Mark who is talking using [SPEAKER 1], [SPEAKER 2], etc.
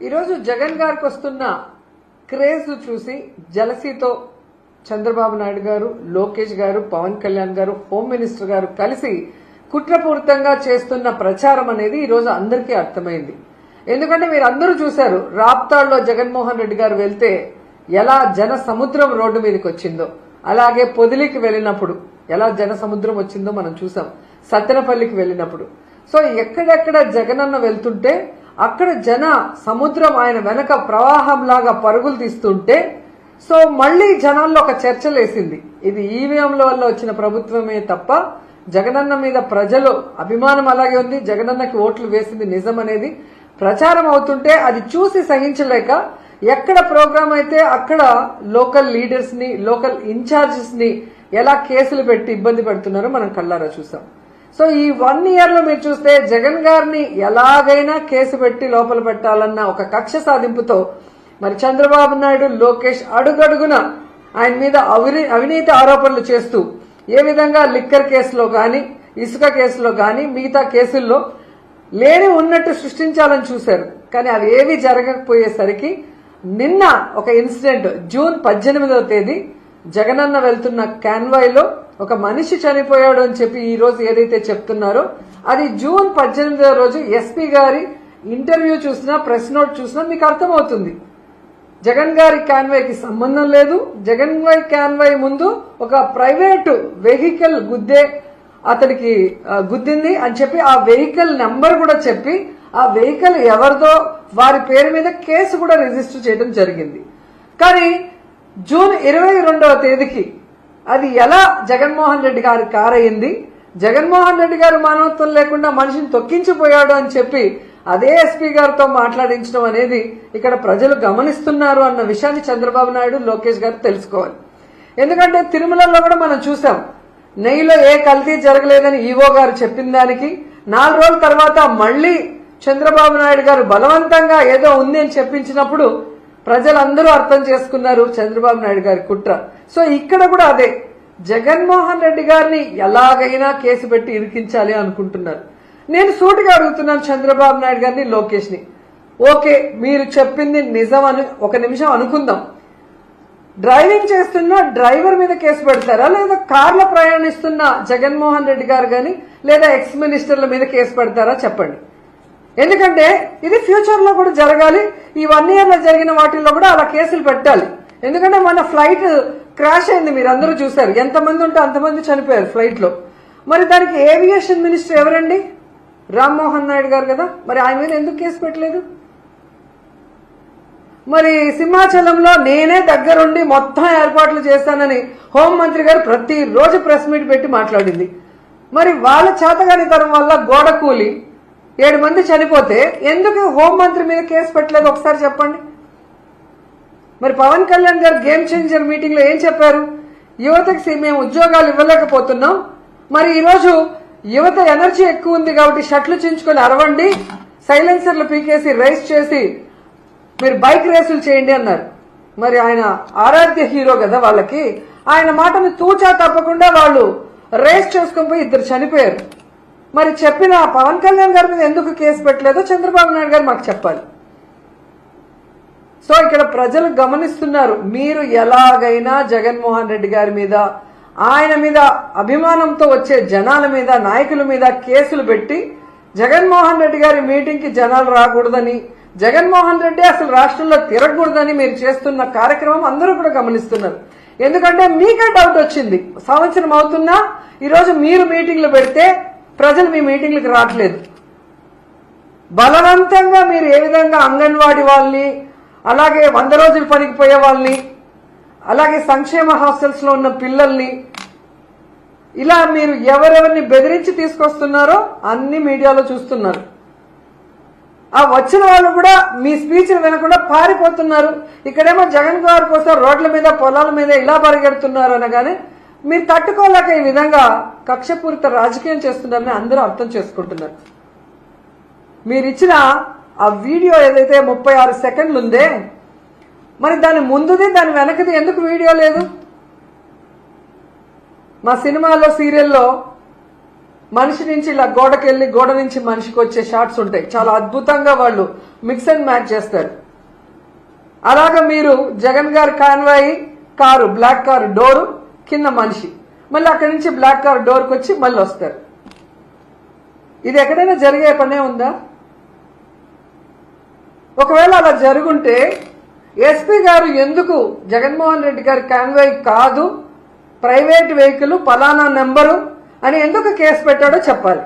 [SPEAKER 1] ఈరోజు జగన్ గారికి వస్తున్న క్రేజ్ చూసి జలసీతో చంద్రబాబు నాయుడు గారు లోకేష్ గారు పవన్ కళ్యాణ్ గారు హోమ్ మినిస్టర్ గారు కలిసి కుట్రపూరితంగా చేస్తున్న ప్రచారం అనేది ఈరోజు అందరికీ అర్థమైంది. ఎందుకంటే మీరు అందరూ చూశారు రాప్తాడ్లో జగన్మోహన్ రెడ్డి గారు వెళ్తే ఎలా జన సముద్రం రోడ్డు మీదకి వచ్చిందో అలాగే పొదిలికి వెళ్ళినప్పుడు ఎలా జన సముద్రం వచ్చిందో మనం చూసాం సత్తెనపల్లికి వెళ్ళినప్పుడు. సో ఎక్కడెక్కడ జగనన్న వెళ్తుంటే అక్కడ జన సముద్రం ఆయన వెనక ప్రవాహంలాగా పరుగులు తీస్తుంటే సో మళ్ళీ జనాల్లో ఒక చర్చ లేసింది ఇది ఈవీఎంల వల్ల వచ్చిన ప్రభుత్వమే తప్ప జగనన్న మీద ప్రజలు అభిమానం అలాగే ఉంది జగనన్నకి ఓట్లు వేసింది నిజం అనేది ప్రచారం అవుతుంటే అది చూసి సహించలేక ఎక్కడ ప్రోగ్రాం అయితే అక్కడ లోకల్ లీడర్స్ని లోకల్ ఇన్ఛార్జెస్ని ఎలా కేసులు పెట్టి ఇబ్బంది పెడుతున్నారో మనం కళ్ళారా చూసాం. సో ఈ వన్ ఇయర్లో మీరు చూస్తే జగన్ గారిని ఎలాగైనా కేసు పెట్టి లోపల పెట్టాలన్న ఒక కక్ష సాధింపుతో మరి చంద్రబాబు నాయుడు లోకేష్ అడుగడుగున ఆయన మీద అవినీతి ఆరోపణలు చేస్తూ ఏ విధంగా లిక్కర్ కేసులో గాని ఇసుక కేసులో గాని మిగతా కేసుల్లో లేని ఉన్నట్టు సృష్టించాలని చూశారు. కానీ అవి ఏవి జరగకపోయేసరికి నిన్న ఒక ఇన్సిడెంట్ జూన్ పద్దెనిమిదవ తేదీ జగనన్న వెళ్తున్న కాన్వాయ్లో ఒక మనిషి చనిపోయాడు అని చెప్పి ఈ రోజు ఏదైతే చెప్తున్నారో అది జూన్ పద్దెనిమిదవ రోజు ఎస్పీ గారి ఇంటర్వ్యూ చూసినా ప్రెస్ నోట్ చూసినా మీకు అర్థమవుతుంది. జగన్ గారి కాన్వాయ్కి సంబంధం లేదు. జగన్ గారి కాన్వాయ్ ముందు ఒక ప్రైవేటు వెహికల్ గుద్దే అతనికి గుద్దింది అని చెప్పి ఆ వెహికల్ నెంబర్ కూడా చెప్పి ఆ వెహికల్ ఎవరిదో వారి పేరు మీద కేసు కూడా రిజిస్టర్ చేయడం జరిగింది. కానీ జూన్ ఇరవై రెండవ తేదీకి అది ఎలా జగన్మోహన్ రెడ్డి గారు కారయింది? జగన్మోహన్ రెడ్డి గారు మానవత్వం లేకుండా మనిషిని తొక్కించిపోయాడు అని చెప్పి అదే ఎస్పీ గారితో మాట్లాడించడం అనేది ఇక్కడ ప్రజలు గమనిస్తున్నారు అన్న విషయాన్ని చంద్రబాబు నాయుడు లోకేష్ గారు తెలుసుకోవాలి. ఎందుకంటే తిరుమలలో కూడా మనం చూసాం నెయ్యిలో ఏ కల్తీ జరగలేదని ఈవో గారు చెప్పిన దానికి నాలుగు రోజుల తర్వాత మళ్ళీ చంద్రబాబు నాయుడు గారు బలవంతంగా ఏదో ఉంది అని చెప్పించినప్పుడు ప్రజలందరూ అర్థం చేసుకున్నారు చంద్రబాబు నాయుడు గారి కుట్ర. సో ఇక్కడ కూడా అదే. జగన్మోహన్ రెడ్డి గారిని ఎలాగైనా కేసు పెట్టి ఇరికించాలి అనుకుంటున్నారు. నేను సూటిగా అడుగుతున్నాను చంద్రబాబు నాయుడు గారిని లోకేష్ని ఓకే మీరు చెప్పింది నిజం అని ఒక నిమిషం అనుకుందాం. డ్రైవింగ్ చేస్తున్న డ్రైవర్ మీద కేసు పెడతారా? లేదా కార్లో ప్రయాణిస్తున్న జగన్మోహన్ రెడ్డి గారు గాని లేదా ఎక్స్ మినిస్టర్ల మీద కేసు పెడతారా? చెప్పండి. ఎందుకంటే ఇది ఫ్యూచర్లో కూడా జరగాలి. ఈ వన్ ఇయర్లో జరిగిన వాటిల్లో కూడా అలా కేసులు పెట్టాలి. ఎందుకంటే మన ఫ్లైట్ క్రాష్ అయింది మీరు అందరూ చూశారు. ఎంతమంది ఉంటే అంతమంది చనిపోయారు ఫ్లైట్లో. మరి దానికి ఏవియేషన్ మినిస్టర్ ఎవరండి? రామ్మోహన్ నాయుడు గారు కదా. మరి ఆయన మీద ఎందుకు కేసు పెట్టలేదు? మరి సింహాచలంలో నేనే దగ్గరుండి మొత్తం ఏర్పాట్లు చేస్తానని హోంమంత్రి గారు ప్రతిరోజు ప్రెస్ మీట్ పెట్టి మాట్లాడింది. మరి వాళ్ళ చేతగానితనం వల్ల గోడ కూలి ఏడు మంది చనిపోతే ఎందుకు హోంమంత్రి మీద కేసు పెట్టలేదు? ఒకసారి చెప్పండి. మరి పవన్ కళ్యాణ్ గారు గేమ్ చేంజర్ మీటింగ్లో ఏం చెప్పారు? యువతకి మేము ఉద్యోగాలు ఇవ్వలేకపోతున్నాం. మరి ఈరోజు యువత ఎనర్జీ ఎక్కువ ఉంది కాబట్టి షట్లు చించుకొని అరవండి సైలెన్సర్లు పీకేసి రైస్ చేసి మీరు బైక్ రేసులు చేయండి అన్నారు. మరి ఆయన ఆరాధ్య హీరో కదా వాళ్ళకి. ఆయన మాటను తూచా తప్పకుండా వాళ్ళు రేస్ చేసుకుని పోయి ఇద్దరు చనిపోయారు. మరి చెప్పిన పవన్ కళ్యాణ్ గారి మీద ఎందుకు కేసు పెట్టలేదో చంద్రబాబు నాయుడు గారు మాకు చెప్పాలి. సో ఇక్కడ ప్రజలు గమనిస్తున్నారు మీరు ఎలాగైనా జగన్మోహన్ రెడ్డి గారి మీద ఆయన మీద అభిమానంతో వచ్చే జనాల మీద నాయకుల మీద కేసులు పెట్టి జగన్మోహన్ రెడ్డి గారి మీటింగ్కి జనాలు రాకూడదని జగన్మోహన్ రెడ్డి అసలు రాష్ట్రంలో తిరగకూడదని మీరు చేస్తున్న కార్యక్రమం అందరూ కూడా గమనిస్తున్నారు. ఎందుకంటే మీకే డౌట్ వచ్చింది. సంవత్సరం అవుతున్నా ఈరోజు మీరు మీటింగ్లు పెడితే ప్రజలు మీ మీటింగ్లకు రావట్లేదు. బలవంతంగా మీరు ఏ విధంగా అంగన్వాడీ వాళ్ళని అలాగే వంద రోజులు పనికి పోయే వాళ్ళని అలాగే సంక్షేమ హాస్టల్స్లో ఉన్న పిల్లల్ని ఇలా మీరు ఎవరెవరిని బెదిరించి తీసుకొస్తున్నారో అన్ని మీడియాలో చూస్తున్నారు. ఆ వచ్చిన వాళ్ళు కూడా మీ స్పీచ్లు వినకుండా పారిపోతున్నారు. ఇక్కడేమో జగన్ గారి కోసం రోడ్ల మీద పొలాల మీద ఇలా పరిగెడుతున్నారు అనగానే మీరు తట్టుకోలేక ఈ విధంగా కక్షపూరిత రాజకీయం చేస్తున్నారని అందరూ అర్థం చేసుకుంటున్నారు. మీరు ఇచ్చిన ఆ వీడియో ఏదైతే ముప్పై ఆరు సెకండ్లు ఉందే మరి దాని ముందుది దాని వెనకది ఎందుకు వీడియో లేదు? మా సినిమాలో సీరియల్లో మనిషి నుంచి ఇలా గోడకి వెళ్ళి గోడ నుంచి మనిషికి వచ్చే షాట్స్ ఉంటాయి. చాలా అద్భుతంగా వాళ్ళు మిక్స్ అండ్ మ్యాచ్ చేస్తారు. అలాగా మీరు జగన్ గారి convoy car black car door కింద మనిషి. మళ్ళీ అక్కడి నుంచి బ్లాక్ కార్ డోర్కి వచ్చి మళ్ళీ వస్తారు. ఇది ఎక్కడైనా జరిగే పనే ఉందా? ఒకవేళ అలా జరుగుంటే ఎస్పీ గారు ఎందుకు జగన్మోహన్ రెడ్డి గారి కాన్వాయ్ కాదు ప్రైవేట్ వెహికల్ పలానా నెంబరు అని ఎందుకు కేసు పెట్టాడో చెప్పాలి.